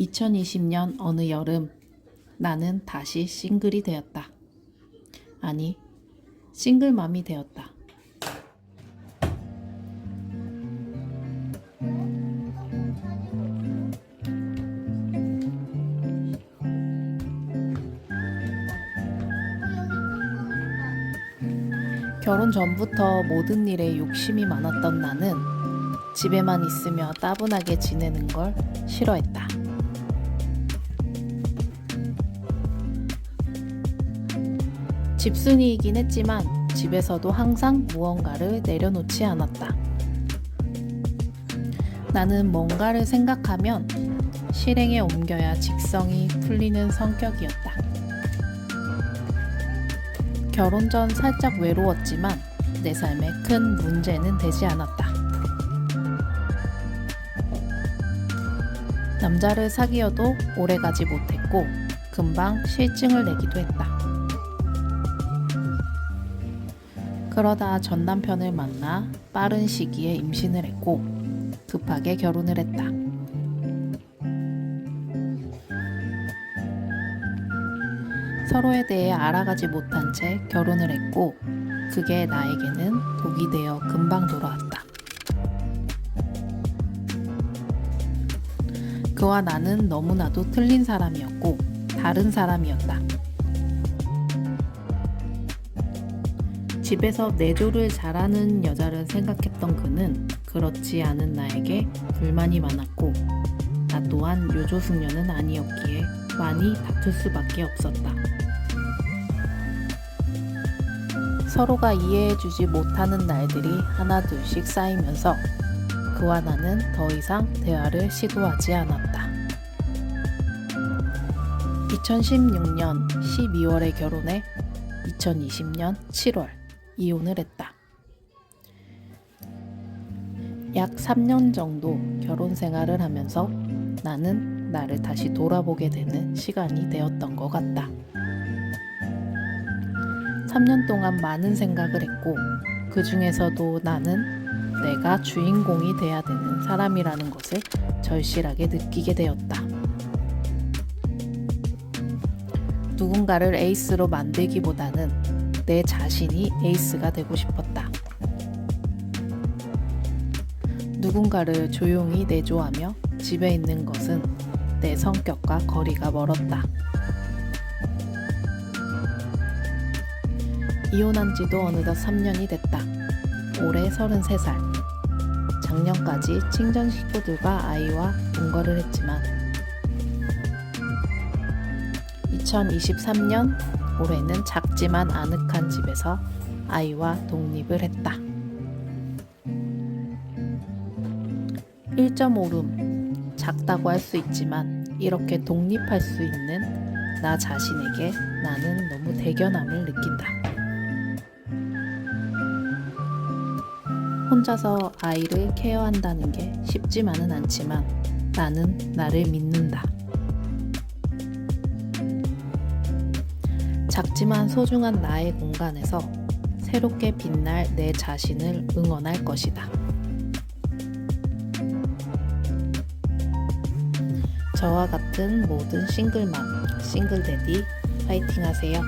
2020년 어느 여름 나는 다시 싱글이 되었다. 아니, 싱글맘이 되었다. 결혼 전부터 모든 일에 욕심이 많았던 나는 집에만 있으며 따분하게 지내는 걸 싫어했다. 집순이이긴 했지만 집에서도 항상 무언가를 내려놓지 않았다. 나는 뭔가를 생각하면 실행에 옮겨야 직성이 풀리는 성격이었다. 결혼 전 살짝 외로웠지만 내 삶에 큰 문제는 되지 않았다. 남자를 사귀어도 오래 가지 못했고 금방 실증을 내기도 했다. 그러다 전 남편을 만나 빠른 시기에 임신을 했고 급하게 결혼을 했다. 서로에 대해 알아가지 못한 채 결혼을 했고 그게 나에게는 독이 되어 금방 돌아왔다. 그와 나는 너무나도 틀린 사람이었고 다른 사람이었다. 집에서 내조를 잘하는 여자를 생각했던 그는 그렇지 않은 나에게 불만이 많았고 나 또한 요조숙녀는 아니었기에 많이 다툴 수밖에 없었다. 서로가 이해해주지 못하는 날들이 하나둘씩 쌓이면서 그와 나는 더 이상 대화를 시도하지 않았다. 2016년 12월에 결혼해 2020년 7월 이혼을 했다. 약 3년 정도 결혼 생활을 하면서 나는 나를 다시 돌아보게 되는 시간이 되었던 것 같다. 3년 동안 많은 생각을 했고, 그 중에서도 나는 내가 주인공이 돼야 되는 사람이라는 것을 절실하게 느끼게 되었다. 누군가를 에이스로 만들기보다는 내 자신이 에이스가 되고 싶었다. 누군가를 조용히 내조하며 집에 있는 것은 내 성격과 거리가 멀었다. 이혼한 지도 어느덧 3년이 됐다. 올해 33살. 작년까지 친정 식구들과 아이와 동거를 했지만 2023년 올해는 작지만 아늑한 집에서 아이와 독립을 했다. 1.5룸 작다고 할 수 있지만 이렇게 독립할 수 있는 나 자신에게 나는 너무 대견함을 느낀다. 혼자서 아이를 케어한다는 게 쉽지만은 않지만 나는 나를 믿는다. 작지만 소중한 나의 공간에서 새롭게 빛날 내 자신을 응원할 것이다. 저와 같은 모든 싱글맘, 싱글데디 파이팅 하세요.